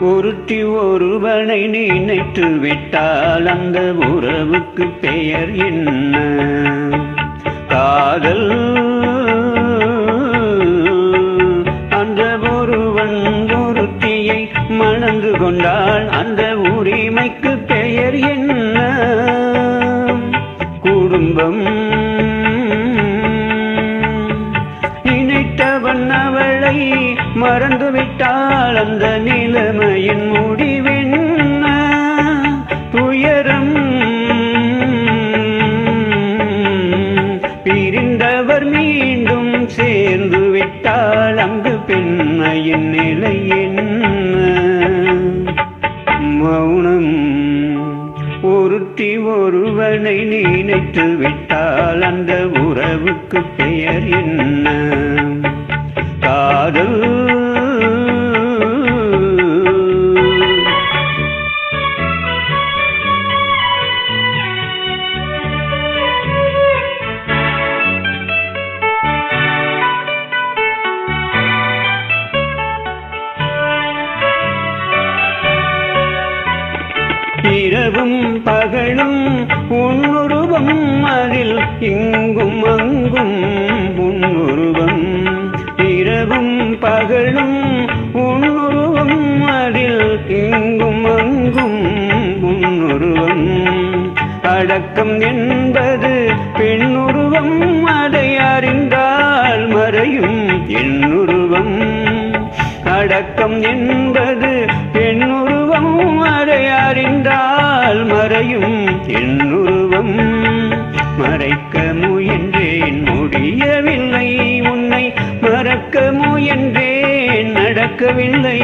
ஒருத்தி ஒருவனை நினைத்து விட்டால் அந்த உறவுக்கு பெயர் என்ன? காதல். அந்த ஒருவன் ஒருத்தியை மணந்து கொண்டால் அந்த உரிமைக்கு பெயர் என்ன? குடும்பம். மறந்துவிட்டால் அந்த நிலைமையின் முடிவென்ன? துயரம் பிரிந்தவர் மீண்டும் சேர்ந்து விட்டால் அங்கு பெண்மையின் நிலை என்ன? மௌனம் ஒருத்தி ஒருவனை நினைத்து விட்டால் அந்த உறவுக்கு பெயர் என்ன? காதல் இரவும் பகலும் உன்னுருவம் அதில் இங்கும் அங்கும் உன்னுருவம். இரவும் பகலும் உன்னுருவம் அதில் இங்கும் அங்கும் உன்னுருவம். அடக்கம் என்பது பெண்ணுருவம் அதை அறிந்தால் மறையும் என்னுருவம் அடக்கம் என்பது பெண்ணுருவம் அதை அறிந்தால் மறையும் என்னுருவம் மறைக்க முயன்றேன் முடியவில்லை. உன்னை மறக்க முயன்றேன் நடக்கவில்லை.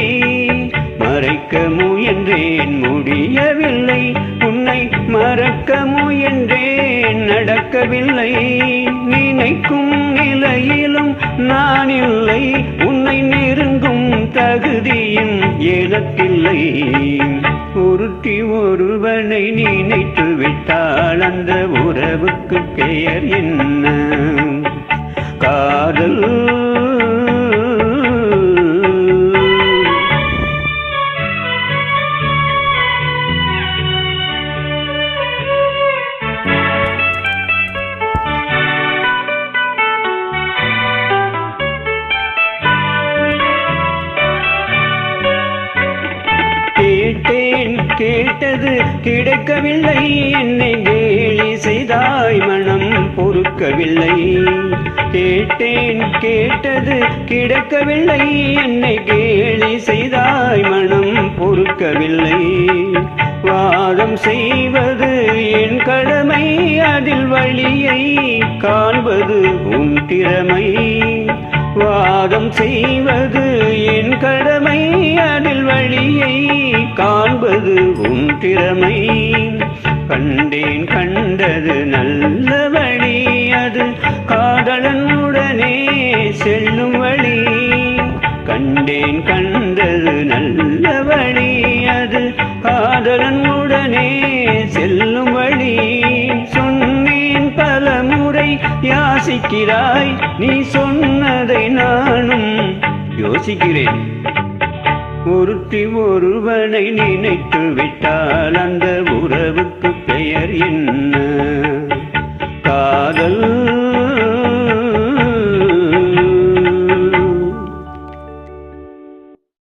மறைக்க முயன்றேன் முடியவில்லை. உன்னை மறக்க முயன்றேன் நடக்கவில்லை. நான் இல்லை உன்னை நெருங்கும் தகுதியும் எனக்கில்லை ஒருத்தி ஒருவனை நினைத்து விட்டால் அந்த உறவுக்கு பெயர் என்ன? காதல் கேட்டது கிடைக்கவில்லை. என்னை கேலி செய்தாய் மனம் பொறுக்கவில்லை. கேட்டேன் கேட்டது கிடைக்கவில்லை. என்னை கேலி செய்தாய் மனம் பொறுக்கவில்லை. வாதம் செய்வது என் கடமை. அதில் வழியை காண்பது உன் திறமை. வாதம் செய்வது என் கடமை. அதில் காண்பது உன் திறமை. கண்டேன் கண்டது நல்ல வழி அது காதலனுடனே செல்லும் வழி. கண்டேன் கண்டது நல்ல வழி அது காதலனுடனே செல்லும் வழி. சொன்னேன் பல முறை யாசிக்கிறாய் நீ சொன்னதை நானும் யோசிக்கிறேன். ஒருத்தி ஒருவனை நினைத்து விட்டால் அந்த உறவுக்கு பெயர் என்ன? காதல்